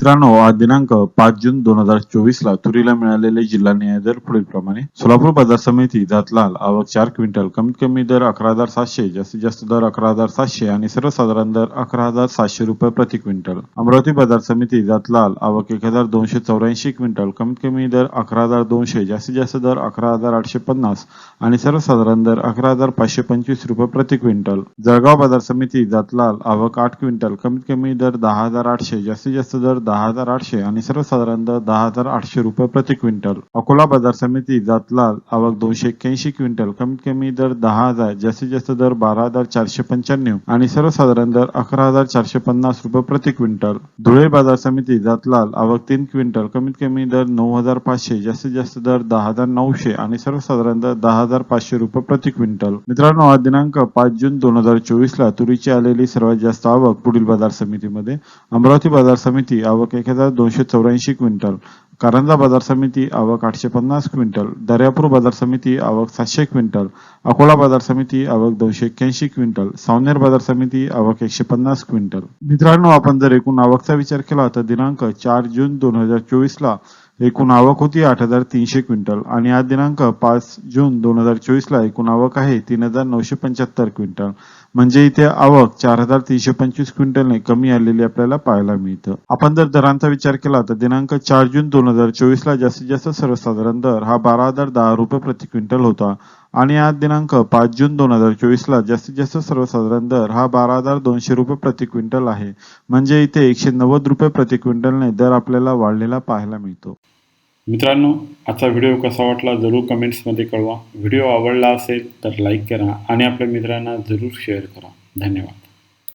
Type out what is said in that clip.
मित्रांनो आज दिनांक पाच जून दोन हजार चोवीस ला तुरीला मिळालेले जिल्हा न्याय दर पुढील प्रमाणे. सोलापूर बाजार समिती जातलाल आवक चार क्विंटल कमीत कमी दर अकरा हजार सातशे जास्तीत जास्त दर अकरा हजार सातशे आणि सर्वसाधारण दर अकरा हजार सातशे रुपये प्रति क्विंटल. अमरावती बाजार समिती जातलाल आवक एक हजार दोनशे चौऱ्याऐंशी क्विंटल कमीत कमी दर अकरा हजार दोनशे जास्तीत जास्त दर अकरा हजार आठशे पन्नास आणि सर्वसाधारण दर अकरा हजार पाचशे पंचवीस रुपये प्रति क्विंटल. जळगाव बाजार समिती जातलाल आवक आठ क्विंटल कमीत कमी दर दहा हजार आठशे जास्तीत जास्त दर दहा हजार आठशे आणि सर्वसाधारण दहा हजार आठशे रुपये प्रति क्विंटल. अकोला बाजार समिती जातलाल आवक दोनशे एक्क्याऐंशी क्विंटल. कमीत कमी दर दहा हजार जास्तीत जास्त दर बारा हजार चारशे पंच्याण्णव आणि सर्वसाधारण दर अकरा हजार चारशे पन्नास रुपये प्रति क्विंटल. धुळे बाजार समिती जातलाल आवक तीन क्विंटल. कमीत कमी दर नऊ हजार पाचशे जास्तीत जास्त दर दहा हजार नऊशे आणि सर्वसाधारण दर दहा हजार पाचशे रुपये प्रति क्विंटल. मित्रांनो आज दिनांक पाच जून दोन हजार चोवीस ला तुरीची आलेली सर्वात जास्त आवक पुढील बाजार समितीमध्ये अमरावती बाजार समिती आवक एक हजार दोनशे चौऱ्याऐंशी क्विंटल. कारंजा बाजार समिती आवक आठशे पन्नास क्विंटल. दर्यापूर बाजार समिती आवक सातशे क्विंटल. अकोला बाजार समिती आवक दोनशे एक्क्याऐंशी क्विंटल. सावनेर बाजार समिती आवक एकशे पन्नास क्विंटल. मित्रांनो आपण जर एकूण आवकचा विचार केला तर दिनांक चार जून दोन हजार चोवीस ला एकूण आवक होती आठ हजार तीनशे क्विंटल आणि आज दिनांक पाच जून दोन हजार चोवीस ला एकूण आवक आहे तीन हजार नऊशे पंच्याहत्तर क्विंटल. म्हणजे इथे आवक चार हजार तीनशे पंचवीस क्विंटलने कमी आलेली आपल्याला पाहायला मिळतं. आपण जर दरांचा विचार केला तर दिनांक चार जून दोन हजार चोवीस ला जास्तीत जास्त सर्वसाधारण दर हा बारा हजार दहा रुपये प्रति क्विंटल होता. आणि आज दिनांक पाच जून दोन हजार चोवीसला जास्तीत जास्त सर्वसाधारण दर हा बारा हजार दोनशे रुपये प्रति क्विंटल आहे. म्हणजे इथे एकशे नव्वद रुपये प्रति क्विंटलने दर आपल्याला वाढलेला पाहायला मिळतो. मित्रांनो आजचा व्हिडिओ कसा वाटला जरूर कमेंट्समध्ये कळवा. व्हिडिओ आवडला असेल तर लाईक करा आणि आपल्या मित्रांना जरूर शेअर करा. धन्यवाद.